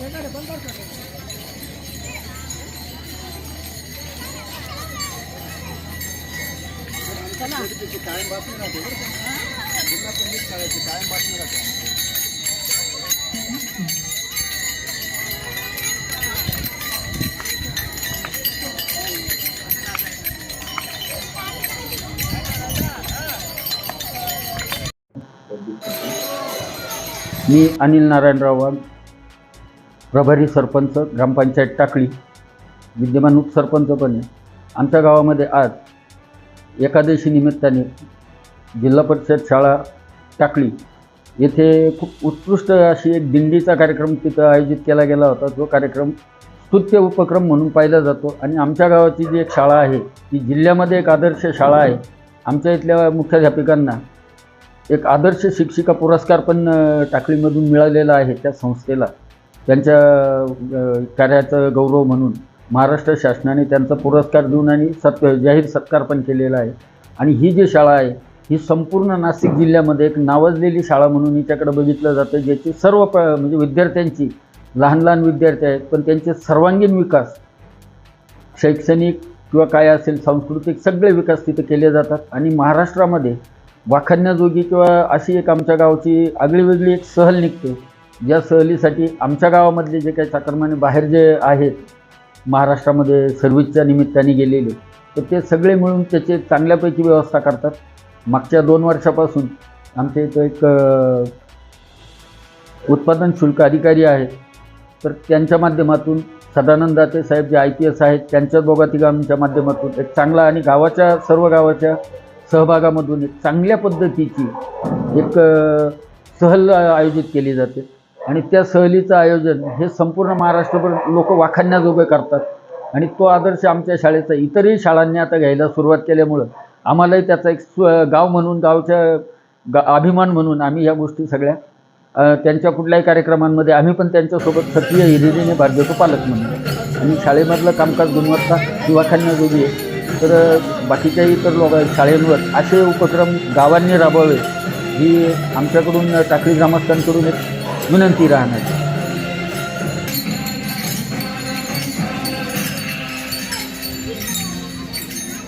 Connected. मी अनिल नारायणराव वाघ प्रभारी सरपंच ग्रामपंचायत टाकळी विद्यमान उपसरपंच पण आहे. आमच्या गावामध्ये आज एकादशी निमित्ताने जिल्हा परिषद शाळा टाकळी येथे खूप उत्कृष्ट अशी एक दिंडीचा कार्यक्रम तिथं आयोजित केला गेला होता. जो कार्यक्रम स्तुत्य उपक्रम म्हणून पाहिला जातो आणि आमच्या गावाची जी एक शाळा आहे ती जिल्ह्यामध्ये एक आदर्श शाळा आहे. आमच्या इथल्या मुख्याध्यापिकांना एक आदर्श शिक्षिका पुरस्कार पण टाकळीमधून मिळालेला आहे त्या संस्थेला. त्यांच्या कार्याचं कार्याचा गौरव म्हणून महाराष्ट्र शासनाने त्यांचा पुरस्कार देऊन आणि सत् जाहीर सत्कार पण केलेला आहे. आणि ही जी शाळा आहे ही संपूर्ण नाशिक जिल्ह्यामध्ये एक नावाजलेली शाळा म्हणून हिच्याकडे बघितलं जातं ज्याची सर्व प म्हणजे विद्यार्थ्यांची लहान लहान विद्यार्थी आहेत पण त्यांचे सर्वांगीण विकास शैक्षणिक किंवा काय असेल सांस्कृतिक सगळे विकास तिथे केले जातात. आणि महाराष्ट्रामध्ये वाखण्याजोगी किंवा अशी एक आमच्या गावची आगळीवेगळी एक सहल निघते. या सहलीसाठी आमच्या गावामधले जे काही चाकरमाने बाहेर जे आहेत महाराष्ट्रामध्ये सर्व्हिसच्या निमित्ताने गेलेले तर ते सगळे मिळून त्याचे चांगल्यापैकी व्यवस्था करतात. मागच्या दोन वर्षापासून आमच्या इथं एक उत्पादन शुल्क अधिकारी आहेत तर त्यांच्या माध्यमातून सदानंद दाते साहेब जे आय पी एस आहेत त्यांच्या दोघा तिघांच्या माध्यमातून एक चांगला आणि गावाच्या सर्व गावाच्या सहभागामधून एक चांगल्या पद्धतीची एक सहल आयोजित केली जाते. आणि त्या सहलीचं आयोजन हे संपूर्ण महाराष्ट्रभर लोक वाखाणण्याजोगं करतात. आणि तो आदर्श आमच्या शाळेचा इतरही शाळांनी आता घ्यायला सुरुवात केल्यामुळं आम्हालाही त्याचा एक स्व गाव म्हणून गावच्या गा अभिमान म्हणून आम्ही ह्या गोष्टी सगळ्या त्यांच्या कुठल्याही कार्यक्रमांमध्ये आम्ही पण त्यांच्यासोबत सक्रिय हिरिरीने भाग घेतो पालक म्हणून. आणि शाळेमधलं कामकाज गुणवत्ता ही वाखाणण्याजोगी आहे. तर बाकीच्याही बाकीच्या इतर लोक शाळेंवर असे उपक्रम गावांनी राबवावे ही आमच्याकडून टाकळी ग्रामस्थांकडून एक વિનંતી રાહ નથી